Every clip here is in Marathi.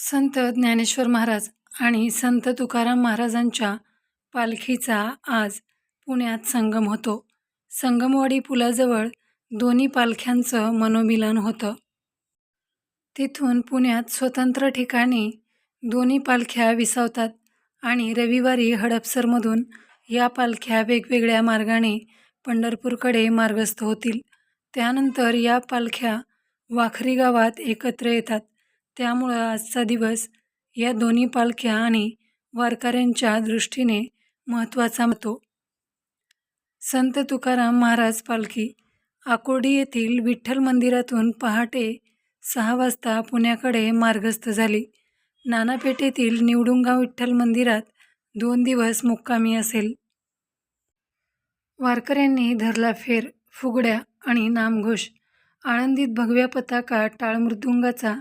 संत ज्ञानेश्वर महाराज आणि संत तुकाराम महाराजांच्या पालखीचा आज पुण्यात संगम होतो. संगमवाडी पुलाजवळ दोन्ही पालख्यांचं मनोमिलन होतं. तिथून पुण्यात स्वतंत्र ठिकाणी दोन्ही पालख्या विसावतात आणि रविवारी हडपसरमधून या पालख्या वेगवेगळ्या मार्गाने पंढरपूरकडे मार्गस्थ होतील. त्यानंतर या पालख्या वाखरी गावात एकत्र येतात. त्यामुळं आजचा दिवस या दोन्ही पालख्या आणि वारकऱ्यांच्या दृष्टीने महत्त्वाचा होतो संत तुकाराम महाराज पालखी आकुर्डी येथील विठ्ठल मंदिरातून पहाटे सहा वाजता पुण्याकडे मार्गस्थ झाली. नानापेठेतील निवडुंगा विठ्ठल मंदिरात दोन दिवस मुक्कामी असेल. वारकऱ्यांनी धरला फेर, फुगड्या आणि नामघोष. आळंदीत भगव्या पताका, टाळमृदुंगाचा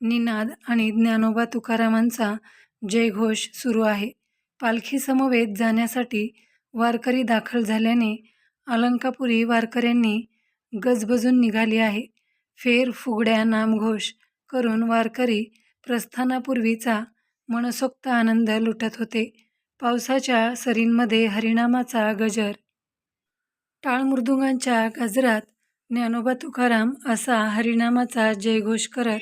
निनाद आणि ज्ञानोबा तुकारामांचा जयघोष सुरू आहे. पालखीसमवेत जाण्यासाठी वारकरी दाखल झाल्याने अलंकापुरी वारकऱ्यांनी गजबजून निघाली आहे. फेर, फुगड्या, नामघोष करून वारकरी प्रस्थानापूर्वीचा मनसोक्त आनंद लुटत होते. पावसाच्या सरींमध्ये हरिनामाचा गजर. टाळमृदुंगांच्या गजरात ज्ञानोबा तुकाराम असा हरिनामाचा जयघोष करत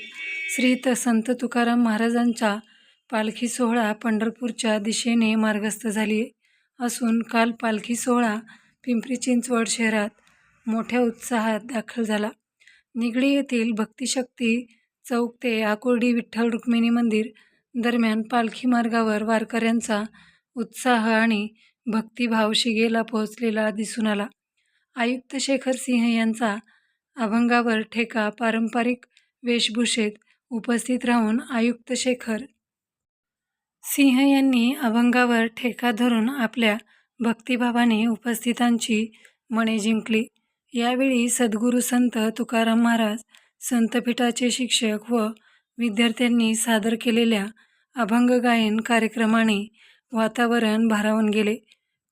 श्री संत तुकाराम महाराजांचा पालखी सोहळा पंढरपूरच्या दिशेने मार्गस्थ झाली असून काल पालखी सोहळा पिंपरी चिंचवड शहरात मोठ्या उत्साहात दाखल झाला. निगडी येथील भक्तिशक्ती चौक ते आकुर्डी विठ्ठल रुक्मिणी मंदिर दरम्यान पालखी मार्गावर वारकऱ्यांचा उत्साह आणि भक्तिभाव शिगेला पोहोचलेला दिसून आला. आयुक्त शेखर सिंह यांचा अभंगावर ठेका पारंपरिक वेशभूषेत उपस्थित राहून आयुक्त शेखर सिंह यांनी अभंगावर ठेका धरून आपल्या भक्तिभावाने उपस्थितांची मने जिंकली. यावेळी सद्गुरू संत तुकाराम महाराज संतपीठाचे शिक्षक व विद्यार्थ्यांनी सादर केलेल्या अभंग गायन कार्यक्रमाने वातावरण भारावून गेले.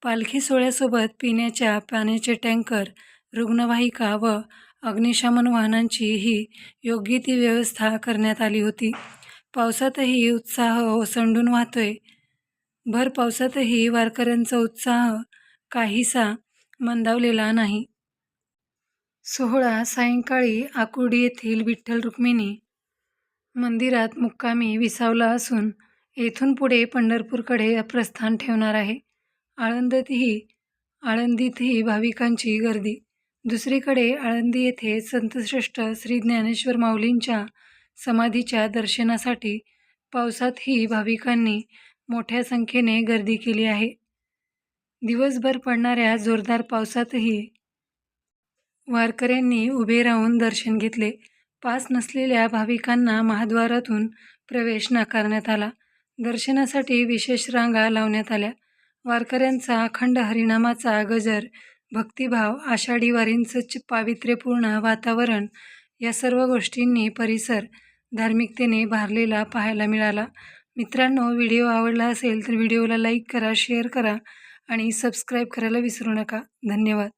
पालखी सोहळ्यासोबत पिण्याच्या पाण्याचे टँकर, रुग्णवाहिका व अग्निशमन वाहनांची ही योग्य ती व्यवस्था करण्यात आली होती. पावसातही उत्साह ओसंडून वाहतोय. भर पावसातही वारकऱ्यांचा उत्साह काहीसा मंदावलेला नाही. सोहळा सायंकाळी आकुर्डी येथील विठ्ठल रुक्मिणी मंदिरात मुक्कामी विसावला असून येथून पुढे पंढरपूरकडे प्रस्थान ठेवणार आहे. आळंदीतही आळंदीतही भाविकांची गर्दी. दुसरीकडे आळंदी येथे संतश्रेष्ठ श्री ज्ञानेश्वर माऊलींच्या समाधीच्या दर्शनासाठी पावसातही भाविकांनी मोठ्या संख्येने गर्दी केली आहे. दिवसभर पडणाऱ्या जोरदार पावसातही वारकऱ्यांनी उभे राहून दर्शन घेतले. पास नसलेल्या भाविकांना महाद्वारातून प्रवेश नाकारण्यात आला. दर्शनासाठी विशेष रांगा लावण्यात आल्या. वारकऱ्यांचा अखंड हरिनामाचा गजर, भक्तिभाव, आषाढी वारींचं पावित्र्यपूर्ण वातावरण या सर्व गोष्टींनी परिसर धार्मिकतेने भारलेला पाहायला मिळाला. मित्रांनो, व्हिडिओ आवडला असेल तर व्हिडिओला लाईक करा, शेअर करा आणि सबस्क्राईब करायला विसरू नका. धन्यवाद.